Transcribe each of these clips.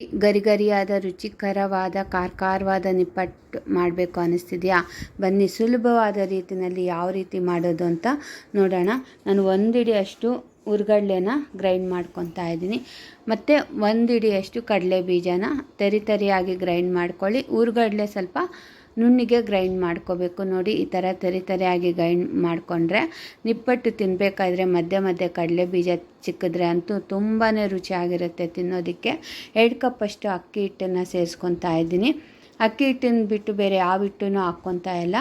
ಗರಿಗರಿಯಾದ, ರುಚಿಕರವಾದ, ಕಾರ್ಕಾರವಾದ ನಿಪ್ಪಟ್ಟು ಮಾಡಬೇಕು ಅನ್ನಿಸ್ತಿದೆಯಾ ಬನ್ನಿ, ಸುಲಭವಾದ ರೀತಿಯಲ್ಲಿ ಯಾವ ರೀತಿ ಮಾಡೋದು ಅಂತ ನೋಡೋಣ. ನಾನು ಒಂದಿಡಿಯಷ್ಟು ಹುರ್ಗಡ್ಲೆನ ಗ್ರೈಂಡ್ ಮಾಡ್ಕೊತಾ ಇದ್ದೀನಿ. ಮತ್ತು ಒಂದಿಡಿಯಷ್ಟು ಕಡಲೆ ಬೀಜನ ತರಿ ತರಿಯಾಗಿ ಗ್ರೈಂಡ್ ಮಾಡ್ಕೊಳ್ಳಿ. ಹುರ್ಗಡ್ಲೆ ಸ್ವಲ್ಪ ನುಣ್ಣಿಗೆ ಗ್ರೈಂಡ್ ಮಾಡ್ಕೋಬೇಕು ನೋಡಿ, ಈ ಥರ ತರಿ ತರಿಯಾಗಿ ಗ್ರೈಂಡ್ ಮಾಡಿಕೊಂಡ್ರೆ ನಿಪ್ಪಟ್ಟು ತಿನ್ನಬೇಕಾದ್ರೆ ಮಧ್ಯೆ ಮಧ್ಯೆ ಕಡಲೆ ಬೀಜ ಚಿಕ್ಕಿದ್ರೆ ಅಂತೂ ತುಂಬಾ ರುಚಿಯಾಗಿರುತ್ತೆ ತಿನ್ನೋದಕ್ಕೆ. ಎರಡು ಕಪ್ಪಷ್ಟು ಅಕ್ಕಿ ಹಿಟ್ಟನ್ನು ಸೇರಿಸ್ಕೊತಾ ಇದ್ದೀನಿ. ಅಕ್ಕಿ ಹಿಟ್ಟನ್ನು ಬಿಟ್ಟು ಬೇರೆ ಯಾವ ಹಿಟ್ಟನ್ನು ಹಾಕ್ಕೊತಾ ಇಲ್ಲ.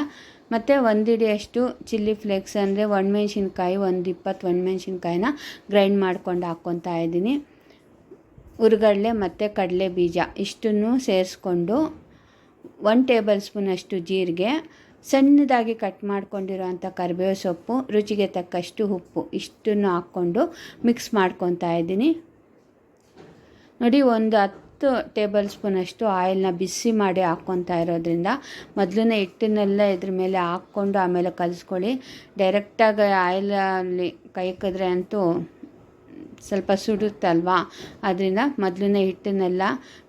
ಮತ್ತು ಒಂದು ಹಿಡಿಯಷ್ಟು ಚಿಲ್ಲಿ ಫ್ಲೇಕ್ಸ್ ಅಂದರೆ ಒಣಮೆಣ್ಸಿನ್ಕಾಯಿ, ಒಂದು ಇಪ್ಪತ್ತು ಒಣಮೆಣ್ಸಿನ್ಕಾಯಿನ ಗ್ರೈಂಡ್ ಮಾಡ್ಕೊಂಡು ಹಾಕ್ಕೊತಾ ಇದ್ದೀನಿ. ಹುರ್ಗಡ್ಲೆ ಮತ್ತು ಕಡಲೆ ಬೀಜ ಇಷ್ಟನ್ನು ಸೇರಿಸ್ಕೊಂಡು ಒನ್ ಟೇಬಲ್ ಸ್ಪೂನಷ್ಟು ಜೀರಿಗೆ, ಸಣ್ಣದಾಗಿ ಕಟ್ ಮಾಡ್ಕೊಂಡಿರೋಂಥ ಕರಿಬೇವು ಸೊಪ್ಪು, ರುಚಿಗೆ ತಕ್ಕಷ್ಟು ಉಪ್ಪು ಇಷ್ಟನ್ನು ಹಾಕ್ಕೊಂಡು ಮಿಕ್ಸ್ ಮಾಡ್ಕೊತಾ ಇದ್ದೀನಿ. ನೋಡಿ, ಒಂದು ಹತ್ತು ಟೇಬಲ್ ಸ್ಪೂನಷ್ಟು ಆಯಿಲ್ನ ಬಿಸಿ ಮಾಡಿ ಹಾಕ್ಕೊತಾ ಇರೋದ್ರಿಂದ ಮೊದಲನೇ ಹಿಟ್ಟನ್ನೆಲ್ಲ ಇದ್ರ ಮೇಲೆ ಹಾಕ್ಕೊಂಡು ಆಮೇಲೆ ಕಲಿಸ್ಕೊಳ್ಳಿ. ಡೈರೆಕ್ಟಾಗಿ ಆಯಿಲಲ್ಲಿ ಕೈ ಕದ್ರೆ ಅಂತೂ ಸ್ವಲ್ಪ ಸುಡುತ್ತಲ್ವಾ? ಅದರಿಂದ ಮೊದಲನೇ ಹಿಟ್ಟನ್ನೆಲ್ಲ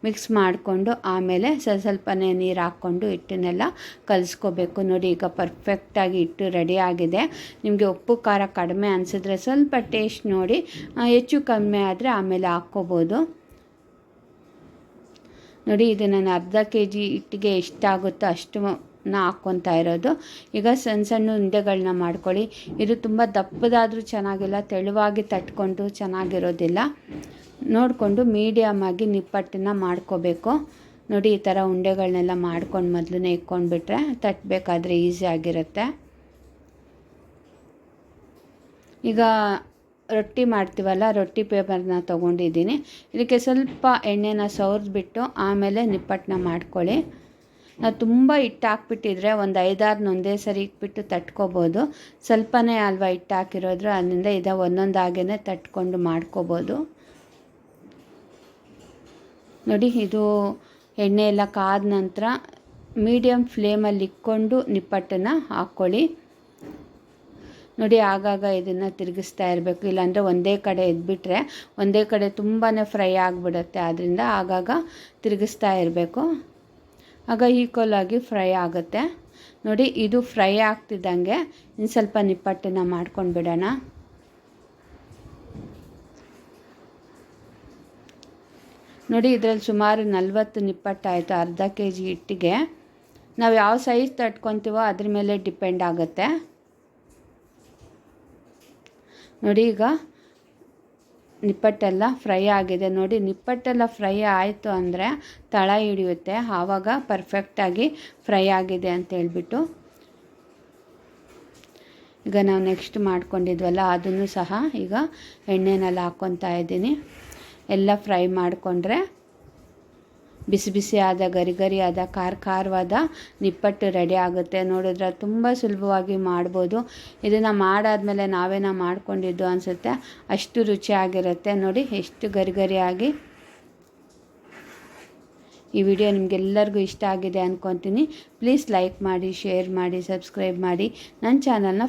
ಮಿಕ್ಸ್ ಮಾಡಿಕೊಂಡು ಆಮೇಲೆ ಸ್ವಲ್ಪ ಸ್ವಲ್ಪನೇ ನೀರು ಹಾಕ್ಕೊಂಡು ಹಿಟ್ಟನ್ನೆಲ್ಲ ಕಲಿಸ್ಕೋಬೇಕು. ನೋಡಿ, ಈಗ ಪರ್ಫೆಕ್ಟಾಗಿ ಹಿಟ್ಟು ರೆಡಿ ಆಗಿದೆ. ನಿಮಗೆ ಉಪ್ಪು, ಖಾರ ಕಡಿಮೆ ಅನಿಸಿದ್ರೆ ಸ್ವಲ್ಪ ಟೇಸ್ಟ್ ನೋಡಿ ಹೆಚ್ಚು ಕಡಿಮೆ ಆದರೆ ಆಮೇಲೆ ಹಾಕ್ಕೋಬೋದು. ನೋಡಿ ಇದು ನಾನು ಅರ್ಧ ಕೆ ಜಿ ಹಿಟ್ಟಿಗೆ ಎಷ್ಟಾಗುತ್ತೋ ಅಷ್ಟು ಹಾಕ್ಕೊತಾ ಇರೋದು. ಈಗ ಸಣ್ಣ ಸಣ್ಣ ಉಂಡೆಗಳನ್ನ ಮಾಡ್ಕೊಳ್ಳಿ. ಇದು ತುಂಬ ದಪ್ಪದಾದರೂ ಚೆನ್ನಾಗಿಲ್ಲ, ತೆಳುವಾಗಿ ತಟ್ಕೊಂಡು ಚೆನ್ನಾಗಿರೋದಿಲ್ಲ. ನೋಡಿಕೊಂಡು ಮೀಡಿಯಮ್ ಆಗಿ ನಿಪ್ಪಟ್ಟನ್ನು ಮಾಡ್ಕೋಬೇಕು. ನೋಡಿ, ಈ ಥರ ಉಂಡೆಗಳನ್ನೆಲ್ಲ ಮಾಡ್ಕೊಂಡು ಮೊದಲನೇ ಇಕ್ಕೊಂಡ್ಬಿಟ್ರೆ ತಟ್ಟಬೇಕಾದ್ರೆ ಈಸಿ ಆಗಿರುತ್ತೆ. ಈಗ ರೊಟ್ಟಿ ಮಾಡ್ತೀವಲ್ಲ, ರೊಟ್ಟಿ ಪೇಪರ್ನ ತೊಗೊಂಡಿದ್ದೀನಿ. ಇದಕ್ಕೆ ಸ್ವಲ್ಪ ಎಣ್ಣೆನ ಸವ್ರದ್ಬಿಟ್ಟು ಆಮೇಲೆ ನಿಪ್ಪಟ್ಟನ್ನ ಮಾಡ್ಕೊಳ್ಳಿ. ನಾವು ತುಂಬ ಹಿಟ್ಟು ಹಾಕ್ಬಿಟ್ಟಿದ್ರೆ ಒಂದು ಐದಾರು ಒಂದೇ ಸರಿ ಇಟ್ಬಿಟ್ಟು ತಟ್ಕೋಬೋದು. ಸ್ವಲ್ಪನೇ ಅಲ್ವಾ ಹಿಟ್ಟು ಹಾಕಿರೋದ್ರು ಅದರಿಂದ ಇದ ಒಂದೊಂದಾಗೇ ತಟ್ಕೊಂಡು ಮಾಡ್ಕೋಬೋದು. ನೋಡಿ, ಇದು ಎಣ್ಣೆ ಎಲ್ಲ ಕಾದ ನಂತರ ಮೀಡಿಯಮ್ ಫ್ಲೇಮಲ್ಲಿ ಇಕ್ಕೊಂಡು ನಿಪ್ಪಟ್ಟನ್ನು ಹಾಕ್ಕೊಳ್ಳಿ. ನೋಡಿ, ಆಗಾಗ ಇದನ್ನು ತಿರುಗಿಸ್ತಾ ಇರಬೇಕು. ಇಲ್ಲಾಂದರೆ ಒಂದೇ ಕಡೆ ಎದ್ಬಿಟ್ರೆ, ಒಂದೇ ಕಡೆ ತುಂಬಾ ಫ್ರೈ ಆಗಿಬಿಡುತ್ತೆ. ಆದ್ದರಿಂದ ಆಗಾಗ ತಿರುಗಿಸ್ತಾ ಇರಬೇಕು. ಆಗ ಈಕ್ವಲ್ ಆಗಿ ಫ್ರೈ ಆಗುತ್ತೆ. ನೋಡಿ, ಇದು ಫ್ರೈ ಆಗ್ತಿದ್ದಂಗೆ ಇನ್ನು ಸ್ವಲ್ಪ ನಿಪ್ಪಟ್ಟನ್ನು ಮಾಡ್ಕೊಂಡು ಬಿಡೋಣ. ನೋಡಿ, ಇದರಲ್ಲಿ ಸುಮಾರು ನಲ್ವತ್ತು ನಿಪ್ಪಟ್ಟಾಯಿತು, ಅರ್ಧ ಕೆ ಜಿ ಹಿಟ್ಟಿಗೆ. ನಾವು ಯಾವ ಸೈಜ್ ತಟ್ಕೊತೀವೋ ಅದ್ರ ಮೇಲೆ ಡಿಪೆಂಡ್ ಆಗುತ್ತೆ. ನೋಡಿ, ಈಗ ನಿಪ್ಪಟ್ಟೆಲ್ಲ ಫ್ರೈ ಆಗಿದೆ. ನೋಡಿ, ನಿಪ್ಪಟ್ಟೆಲ್ಲ ಫ್ರೈ ಆಯಿತು ಅಂದರೆ ತಳ ಹಿಡಿಯುತ್ತೆ. ಆವಾಗ ಪರ್ಫೆಕ್ಟಾಗಿ ಫ್ರೈ ಆಗಿದೆ ಅಂತ ಹೇಳ್ಬಿಟ್ಟು ಈಗ ನಾವು ನೆಕ್ಸ್ಟ್ ಮಾಡ್ಕೊಂಡಿದ್ವಲ್ಲ, ಅದನ್ನು ಸಹ ಈಗ ಎಣ್ಣೆನಲ್ಲಿ ಹಾಕ್ಕೊತಾ ಇದ್ದೀನಿ. ಎಲ್ಲ ಫ್ರೈ ಮಾಡಿಕೊಂಡ್ರೆ ಬಿಸಿ ಬಿಸಿಯಾದ ಗರಿ ಗರಿಯಾದ ಖಾರ ಖಾರವಾದ ನಿಪ್ಪಟ್ಟು ರೆಡಿ ಆಗುತ್ತೆ. ನೋಡಿದ್ರೆ ತುಂಬ ಸುಲಭವಾಗಿ ಮಾಡ್ಬೋದು. ಇದನ್ನು ಮಾಡಾದಮೇಲೆ ನಾವೇನ ಮಾಡ್ಕೊಂಡಿದ್ದು ಅನಿಸುತ್ತೆ? ಅಷ್ಟು ರುಚಿಯಾಗಿರುತ್ತೆ. ನೋಡಿ, ಎಷ್ಟು ಗರಿ ಗರಿಯಾಗಿ ಈ ವಿಡಿಯೋ ನಿಮಗೆಲ್ಲರಿಗೂ ಇಷ್ಟ ಆಗಿದೆ ಅಂದ್ಕೊತೀನಿ ಪ್ಲೀಸ್ ಲೈಕ್ ಮಾಡಿ, ಶೇರ್ ಮಾಡಿ, ಸಬ್ಸ್ಕ್ರೈಬ್ ಮಾಡಿ. ನನ್ನ ಚಾನಲ್ನ